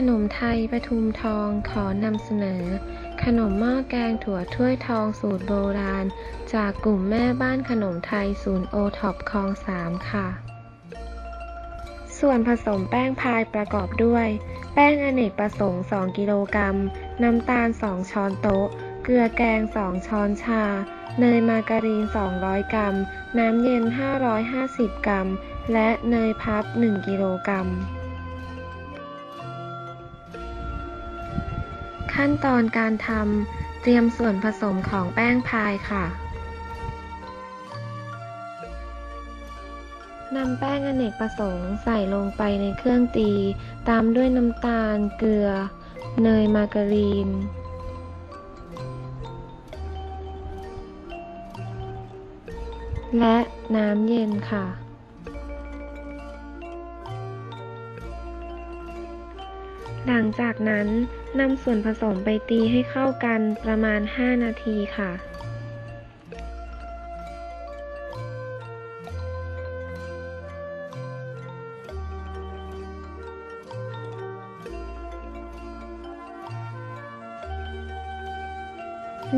ขนมไทยปทุมทองขอนำเสนอ ขนมหม้อแกงถั่วถ้วยทองสูตรโบราณ จากกลุ่มแม่บ้านขนมไทยศูนย์โอท็อปคลองสามค่ะ ส่วนผสมแป้งพายประกอบด้วย แป้งอเนกประสงค์ 2 กิโลกรัม น้ำตาล 2 ช้อนโต๊ะ เกลือแกง 2 ช้อนชา เนยมาการีน 200 กรัม น้ำเย็น 550 กรัม และเนยพับ 1 กิโลกรัม ขั้นตอนการทำเตรียมส่วนผสมของแป้งพายค่ะนำแป้งอเนกประสงค์ใส่ลงไปในเครื่องตี ตามด้วยน้ำตาล เกลือ เนยมาการีน และน้ำเย็นค่ะ หลังจากนั้นนำส่วนผสมไปตีให้เข้ากันประมาณ 5 นาทีค่ะ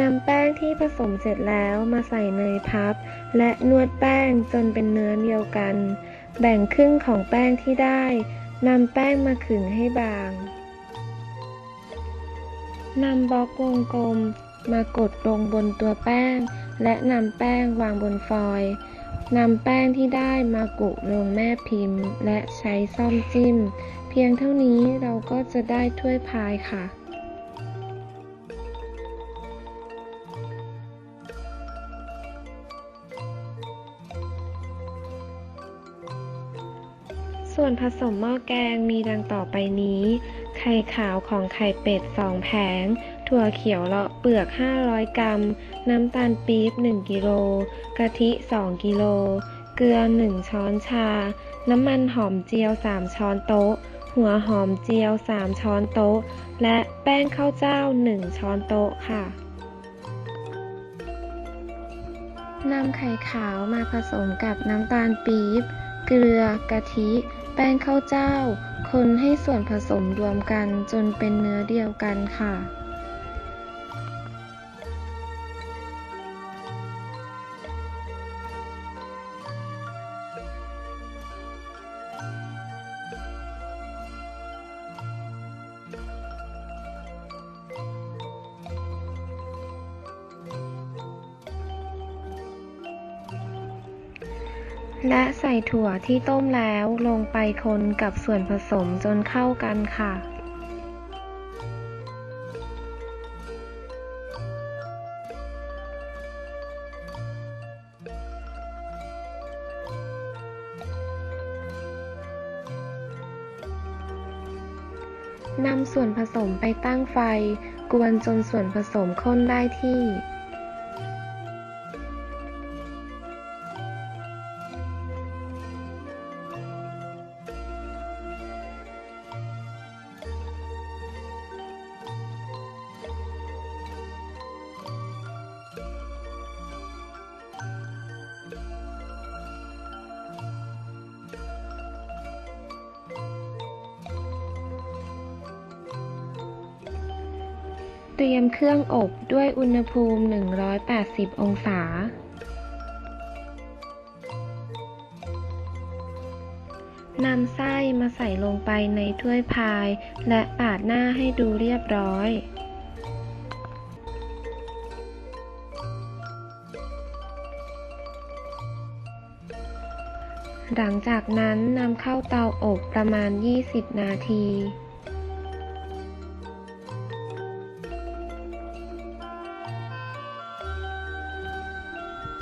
นำแป้งที่ผสมเสร็จแล้วมาใส่เนยพับ และนวดแป้งจนเป็นเนื้อเดียวกัน แบ่งครึ่งของแป้งที่ได้นำแป้งมาขึงให้บาง นำบล็อกวงกลมมากดลงบนตัวแป้ง และนำแป้งวางบนฟอยล์นำแป้งที่ได้มากุลงแม่พิมพ์ และใช้ซ่อมจิ้ม เพียงเท่านี้เราก็จะได้ถ้วยพายค่ะส่วนผสมหม้อแกงมีดังต่อไปนี้ ไข่ขาวของไข่เป็ด 2 แผง ถั่วเขียวเลาะเปลือก 500 กรัม น้ำตาลปี๊บ 1 กิโล กะทิ 2 กิโล เกลือ 1 ช้อนชา น้ำมันหอมเจียว 3 ช้อนโต๊ะ หัวหอมเจียว 3 ช้อนโต๊ะ และแป้งข้าวเจ้า 1 ช้อนโต๊ะค่ะนำไข่ขาวมาผสมกับน้ำตาลปี๊บ เกลือ กะทิ แป้งข้าวเจ้า คนให้ส่วนผสมรวมกันจนเป็นเนื้อเดียวกันค่ะ และใส่ถั่วที่ต้มแล้วลงไปคนกับส่วนผสมจนเข้ากันค่ะ นำส่วนผสมไปตั้งไฟ กวนจนส่วนผสมข้นได้ที่ เตรียมเครื่องอบด้วยอุณหภูมิ 180 องศา นำไส้มาใส่ลงไปในถ้วยพาย และปาดหน้าให้ดูเรียบร้อยหลังจากนั้นนำเข้าเตาอบประมาณ 20 นาที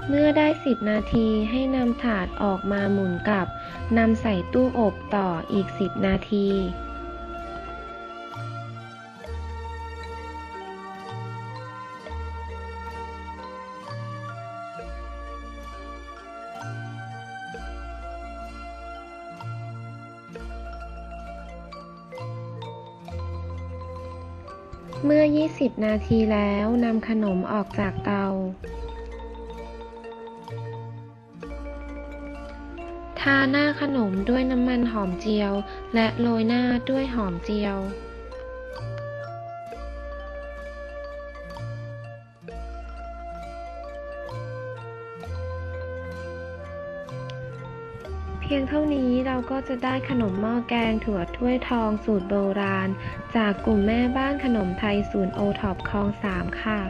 เมื่อได้ 10 นาทีให้นำถาดออกมาหมุนกลับนำใส่ตู้อบต่ออีก 10 นาทีเมื่อ 20 นาทีแล้ว นำขนมออกจากเตาาหน้าขนมด้วยน้ำมันหอมเจียว และโรยหน้าด้วยหอมเจียว เพียงเท่านี้เราก็จะได้ขนมหม้อแกงถั่วถ้วยทองสูตรโบราณ จากกลุ่มแม่บ้านขนมไทยศูนย์โอท็อปคลองสามค่ะ